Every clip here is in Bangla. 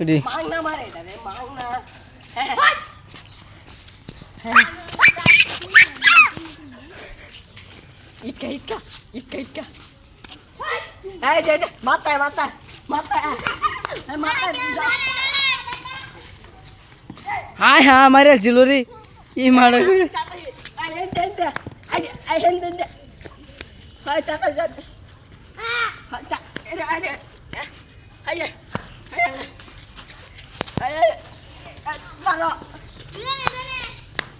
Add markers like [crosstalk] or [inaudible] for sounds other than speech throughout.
এটি মাংনা মারে এটা রে মাংনা ইটকা ইটকা ইটকা ইটকা এই যে যে মাথায় মাথায় মাথায় এই মাথায় যা। হাই হ্যাঁ মারে ছিল রে ই মারে আই হেন হেন দে আই আই হেন হেন দে হাই তাতা যা হাই তা এই আই আই আই আই আই মারো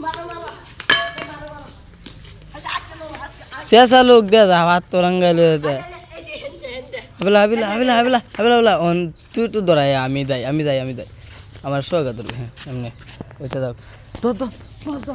মারো মারো মারো মারো আচ্ছা আচ্ছা আচ্ছা শেষা লোক দে দা হাত তোরঙ্গাইলো দে এই যে হেন হেন দে হাবিলা হাবিলা হাবিলা হাবিলা হাবিলা হাবিলা অন তুই তো দরাই আমি যাই আমি যাই আমি যাই আমার সোগা তোর হ্যাঁ এমনি ওইটা দাও তো তো তো তো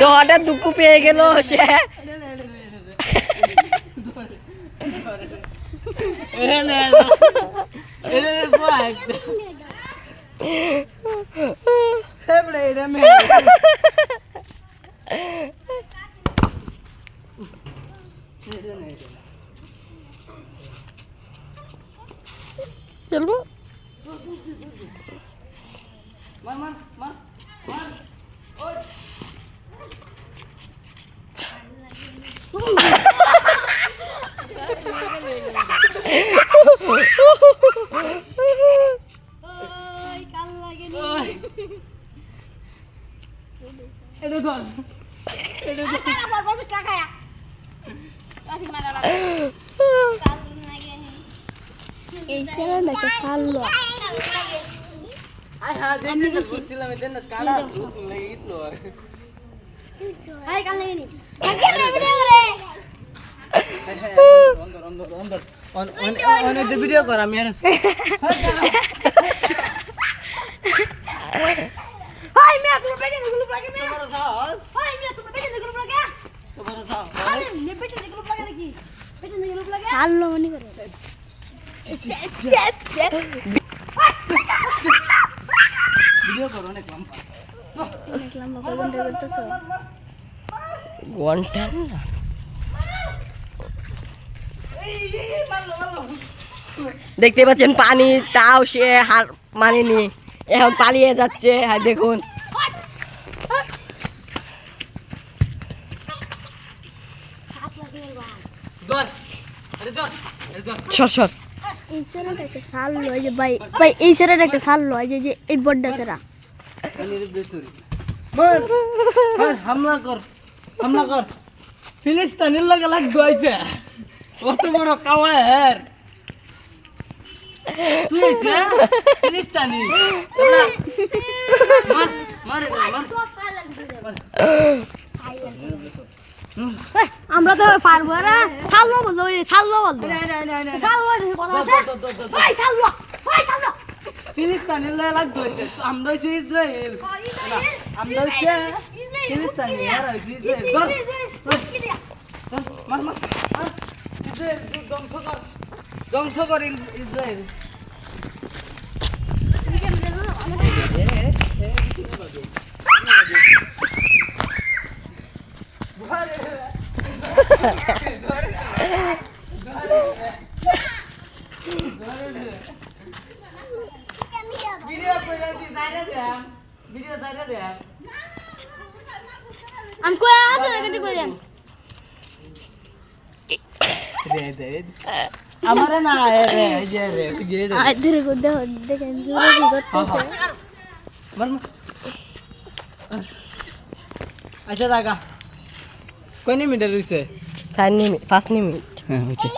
তো হঠাৎ দুঃখ পেয়ে গেল সে। চলবো? মার মার মার এই খেলা নাকি সাল্লো ভিডিও কর? আমি আর সাল্লো মনে করে। ভিডিও অনেক লম্বা। অনেক লম্বা পর্যন্ত করতেছো ঘণ্টা দেখতে পাচ্ছেন পানি তাও সে হার মানেনি। এখন পালিয়ে যাচ্ছে আর দেখুন সর সর। এই সেরাটা একটা সাল লয় যে ভাই ভাই এই সেরাটা একটা সাল লয় যে যে এই বড্ডা সেরা মার মার হামলা কর হামলা কর। ফিলিস্তানির লাগে লাগ দইছে কত বড় কাওয়ার তুই এসে ফিলিস্তানি। মার মার মার। আমরা তো পারব না। সাল্লো বলব সাল্লো বলব সাল্লো কথা আছে? সাল্লো ফিলিস্তানির লাগে লাগ দইছে আমরা হইছে ইসরায়েল। আমরা হইছে ফিলিস্তানি। আর হইছে ইসরায়েল। ধর ধর, মার মার। ইসরায়েল ধ্বংস কর। ধ্বংস কর ইস- ইসরায়েল। [laughs] ভিডিও কইরা দি দাইরা দে ভিডিও দাইরা দে আমি কই আছে কেটে কই দেন দে দে আমারে না রে এই যে রে যে রে আই ধরে কই দেখো দেখেন জোরে কি করতেছে। মার মার আচ্ছা দাগা কয় মিনিট রইছে? চার মিনিট পাঁচ মিনিট হ্যাঁ হচ্ছে